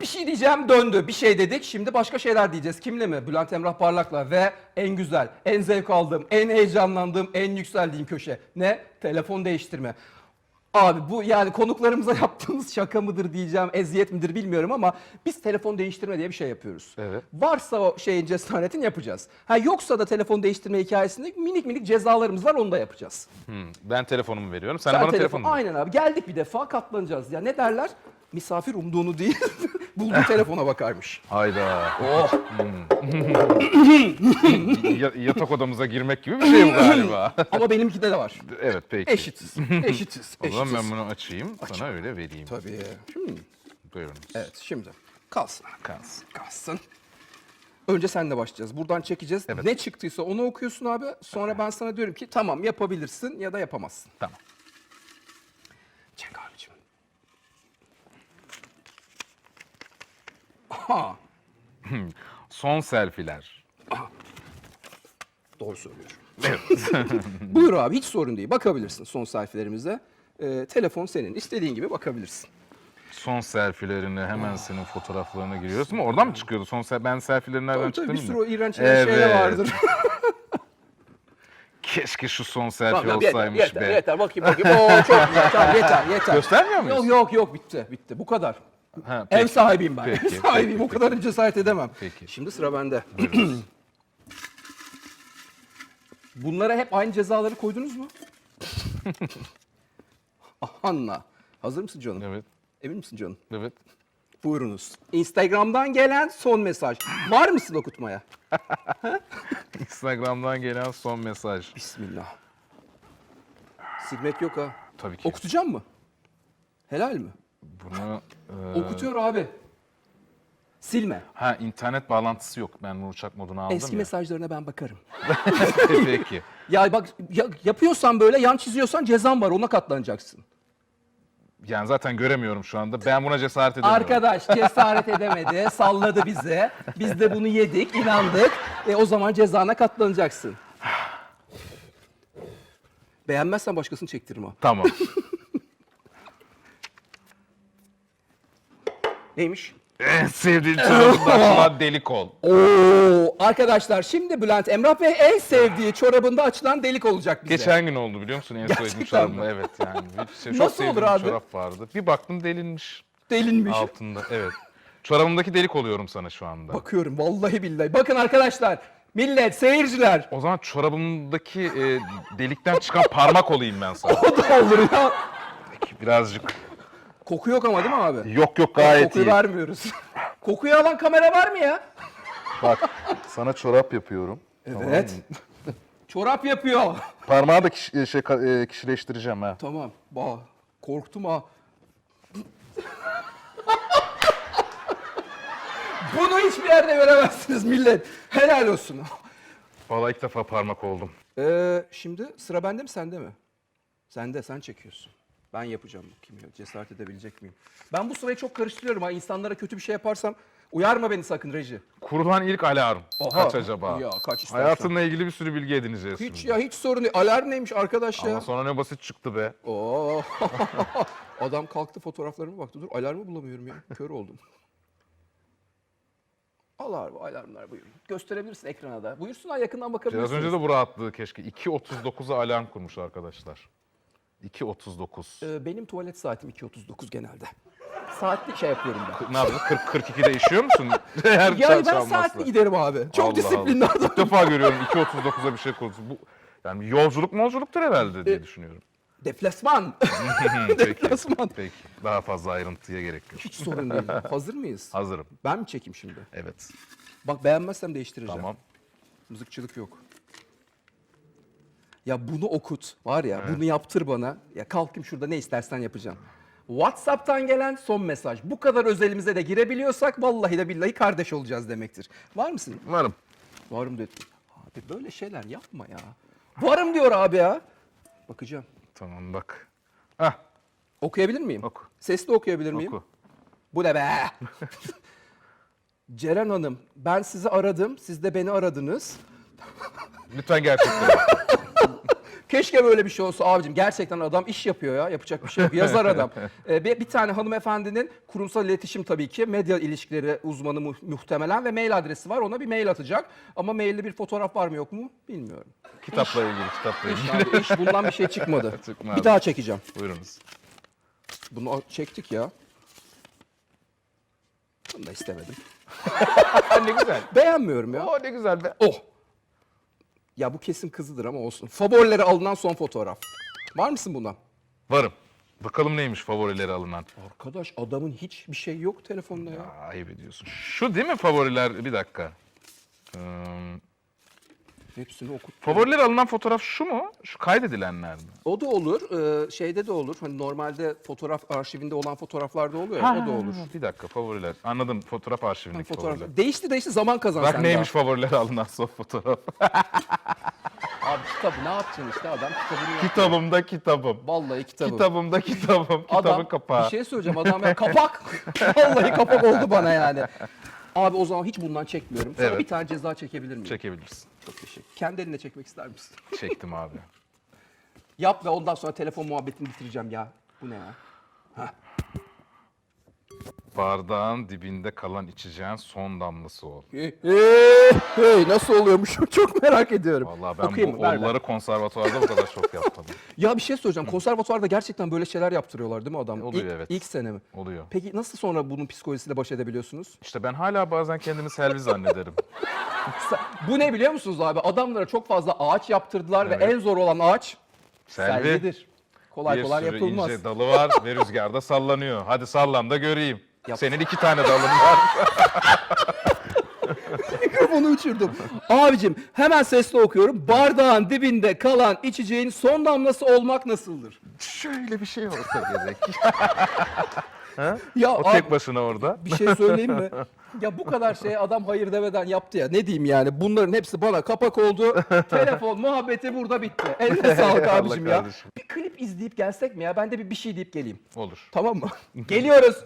Bir şey diyeceğim döndü. Bir şey dedik. Şimdi başka şeyler diyeceğiz. Kimle mi? Bülent Emrah Parlak'la ve en güzel, en zevk aldığım, en heyecanlandığım, en yükseldiğim köşe. Ne? Telefon değiştirme. Abi bu yani konuklarımıza yaptığımız şaka mıdır diyeceğim, eziyet midir bilmiyorum ama biz telefon değiştirme diye bir şey yapıyoruz. Evet. Varsa o şeyin cesaretin yapacağız. Ha yoksa da telefon değiştirme hikayesinde minik minik cezalarımız var onu da yapacağız. Hmm, Ben telefonumu veriyorum. Sen, Sen bana telefon- telefonunu. Aynen abi geldik bir defa katlanacağız. Ya ne derler? Misafir umduğunu değil, bulduğu telefona bakarmış. Hayda. Oh. Ya- yatak odamıza girmek gibi bir şey bu galiba. Ama benimkide de var. evet peki. Eşitiz. Eşitiz. O zaman eşitiz. ben bunu açayım. Sana öyle vereyim. Tabii. Hmm. Buyurun. Evet şimdi kalsın. Kalsın. Kalsın. Önce senle başlayacağız. Buradan çekeceğiz. Evet. Ne çıktıysa onu okuyorsun abi. Sonra ben sana diyorum ki tamam yapabilirsin ya da yapamazsın. Tamam. Çek abicim. Son selfiler. Doğru söylüyorum. Buyur abi hiç sorun değil. Bakabilirsin son sayfalarımıza. Ee, telefon senin. İstediğin gibi bakabilirsin. Son selfilerini hemen senin fotoğraflarına giriyoruz. Ama oradan mı çıkıyordu? Son sel ben selfilerin nereden Tabii tabii bir sürü o iğrenç Evet. şeyler vardır. Keşke şu son selfie Tamam, yeter, olsaymış yeter, be. yeter, bakayım bakayım. Oo çok güzel, tamam yeter, yeter. Göstermiyor muyuz? Yok yok yok bitti, bitti. Bu kadar. Ha, Ev peki. sahibiyim ben. Peki, Ev sahibiyim. peki, o kadar cesaret edemem. Peki. Şimdi sıra bende. Bunlara hep aynı cezaları koydunuz mu? Anla. Hazır mısın canım? Evet. Emin misin canım? Evet. Buyurunuz. Instagram'dan gelen son mesaj. Var mısın okutmaya? Instagram'dan gelen son mesaj. Bismillah. Silmek yok ha. Tabii ki. Okutacağım mı? Helal mi? Bunu e, Okutuyor abi. Silme. ha internet bağlantısı yok. Ben bunu uçak moduna aldım Eski ya. mesajlarına ben bakarım. Peki. Ya bak ya- yapıyorsan böyle yan çiziyorsan cezan var ona katlanacaksın. Yani zaten göremiyorum şu anda. Ben buna cesaret edemiyorum. Arkadaş cesaret edemedi, salladı bize. Biz de bunu yedik, inandık. E o zaman cezana katlanacaksın. Beğenmezsen başkasını çektiririm ha. Tamam. Neymiş? en sevdiğin çorabında açılan delik ol. Oo arkadaşlar şimdi Bülent Emrah Bey en sevdiği çorabında açılan delik olacak bize. Geçen gün oldu biliyor musun en sevdiğim Gerçekten çorabımda. Evet yani. Bir şey, çok Nasıl sevdiğim olur abi? çorap vardı. Bir baktım delinmiş Delinmiş. altında. Evet. Çorabımdaki delik oluyorum sana şu anda. Bakıyorum vallahi billahi. Bakın arkadaşlar, millet, seyirciler. O zaman çorabımdaki e, delikten çıkan parmak olayım ben sana. O da olur ya. Peki birazcık. Koku yok ama değil mi abi? Yok yok gayet Kokuyu iyi. vermiyoruz. Kokuyu alan kamera var mı ya? Bak sana çorap yapıyorum. Evet. Çorap yapıyor. Parmağı da kiş- şey, ka- e, kişileştireceğim ha. Tamam. Bah, korktum ha. Bunu hiçbir yerde göremezsiniz millet. Helal olsun. Vallahi ilk defa parmak oldum. Ee, şimdi sıra bende mi sende mi? Sende sen çekiyorsun. Ben yapacağım bakayım ya cesaret edebilecek miyim? Ben bu sırayı çok karıştırıyorum ha insanlara kötü bir şey yaparsam uyarma beni sakın reji. Kurulan ilk alarm. Oha. Kaç acaba? Ya, kaç istersen. Hayatınla ilgili bir sürü bilgi edineceğiz Hiç şimdi. ya hiç sorun değil. Alarm neymiş arkadaş ya? Ama sonra ne basit çıktı be. Oo. Adam kalktı fotoğraflarıma baktı. Dur alarmı bulamıyorum ya. Kör oldum. Alarm, alarmlar buyurun. Gösterebilirsin ekrana da. Buyursunlar yakından bakabilirsiniz. Biraz önce de bu rahatlığı keşke. 2.39'a alarm kurmuş arkadaşlar. 2.39. Ee, benim tuvalet saatim 2.39 genelde. Saatlik şey yapıyorum ben. ne yapıyorsun? 40 42'de işiyor musun? Eğer Yani ben saatli giderim abi. Çok Allah disiplinli Allah. adam. İlk defa görüyorum 2.39'a bir şey kursun. Bu yani yolculuk molculuktur herhalde diye düşünüyorum. Deflasman. peki, Deflasman. peki. Daha fazla ayrıntıya gerek yok. Hiç sorun değil. Hazır mıyız? Hazırım. Ben mi çekeyim şimdi? Evet. Bak beğenmezsem değiştireceğim. Tamam. Mızıkçılık yok. Ya bunu okut. Var ya bunu yaptır bana. Ya kalkayım şurada ne istersen yapacağım. WhatsApp'tan gelen son mesaj. Bu kadar özelimize de girebiliyorsak vallahi de billahi kardeş olacağız demektir. Var mısın? Varım. Varım dedim. Abi böyle şeyler yapma ya. Varım diyor abi ya. Bakacağım. Tamam bak. Hah Okuyabilir miyim? Oku. Sesli okuyabilir miyim? oku. Bu ne be? Ceren Hanım, ben sizi aradım, siz de beni aradınız. Lütfen gerçekten. Keşke böyle bir şey olsa abicim. Gerçekten adam iş yapıyor ya. Yapacak bir şey yok. Yazar adam. Ee, bir, bir tane hanımefendinin kurumsal iletişim tabii ki medya ilişkileri uzmanı mu- muhtemelen ve mail adresi var. Ona bir mail atacak. Ama mailde bir fotoğraf var mı yok mu bilmiyorum. Kitapla ilgili, kitapla ilgili. abi, iş bundan bir şey çıkmadı. Çıkmadı. Bir daha çekeceğim. Buyurunuz. Bunu çektik ya. Bunu da istemedim. ne güzel. Beğenmiyorum ya. Oo ne güzel be. Oh. Ya bu kesin kızıdır ama olsun. Favorileri alınan son fotoğraf. Var mısın bundan? Varım. Bakalım neymiş favorileri alınan. Arkadaş adamın hiçbir şey yok telefonda ya. Ayıp ediyorsun. Şu değil mi favoriler? Bir dakika. Hmm, Hepsini okut. favoriler alınan fotoğraf şu mu? Şu kaydedilenler mi? O da olur. Ee, şeyde de olur. Hani normalde fotoğraf arşivinde olan fotoğraflarda oluyor ya. o da olur. Bir dakika favoriler. Anladım fotoğraf arşivindeki Fotoğraf. favoriler. Değişti değişti zaman kazan Bak sen neymiş favoriler alınan son fotoğraf. daha. Abi kitabı ne yapacaksın işte adam kitabını yap. Kitabımda kitabım. Vallahi kitabı. Kitabımda kitabım. Kitabın Adam kapağı. bir şey söyleyeceğim adam ya kapak. Vallahi kapak oldu bana yani. Abi o zaman hiç bundan çekmiyorum. Sana Evet. bir tane ceza çekebilir miyim? Çekebilirsin. Çok teşekkür. Kendi eline çekmek ister misin? Çektim abi. Yap ve ondan sonra telefon muhabbetini bitireceğim ya. Bu ne ya? Bardağın dibinde kalan içeceğin son damlası ol. Hey, nasıl oluyormuş? Çok merak ediyorum. Vallahi ben Okuyayım bu mı? Ver, ver. olları konservatuvarda bu kadar çok yapmadım. Ya bir şey söyleyeceğim. Konservatuvarda gerçekten böyle şeyler yaptırıyorlar değil mi adam? Oluyor, ilk, evet. İlk sene mi? Oluyor. Peki nasıl sonra bunun psikolojisiyle baş edebiliyorsunuz? İşte ben hala bazen kendimi Selvi zannederim. Bu ne biliyor musunuz abi? Adamlara çok fazla ağaç yaptırdılar ve Evet. en zor olan ağaç Selvi. selvidir. Kolay bir kolay sürü yapılmaz. ince dalı var ve rüzgarda sallanıyor. Hadi sallan da göreyim. Yap. Senin iki tane dalın var. Uçurdum. Abicim hemen sesli okuyorum. Bardağın dibinde kalan içeceğin son damlası olmak nasıldır? Şöyle bir şey olsa gerek. Ya O abi, tek başına orada. bir şey söyleyeyim mi? Ya bu kadar şey adam hayır demeden yaptı ya. Ne diyeyim yani? Bunların hepsi bana kapak oldu. Telefon muhabbeti burada bitti. Eline sağlık abicim ya. kardeşim. Bir klip izleyip gelsek mi ya? Ben de bir, bir şey deyip geleyim. Olur. Tamam mı? Geliyoruz.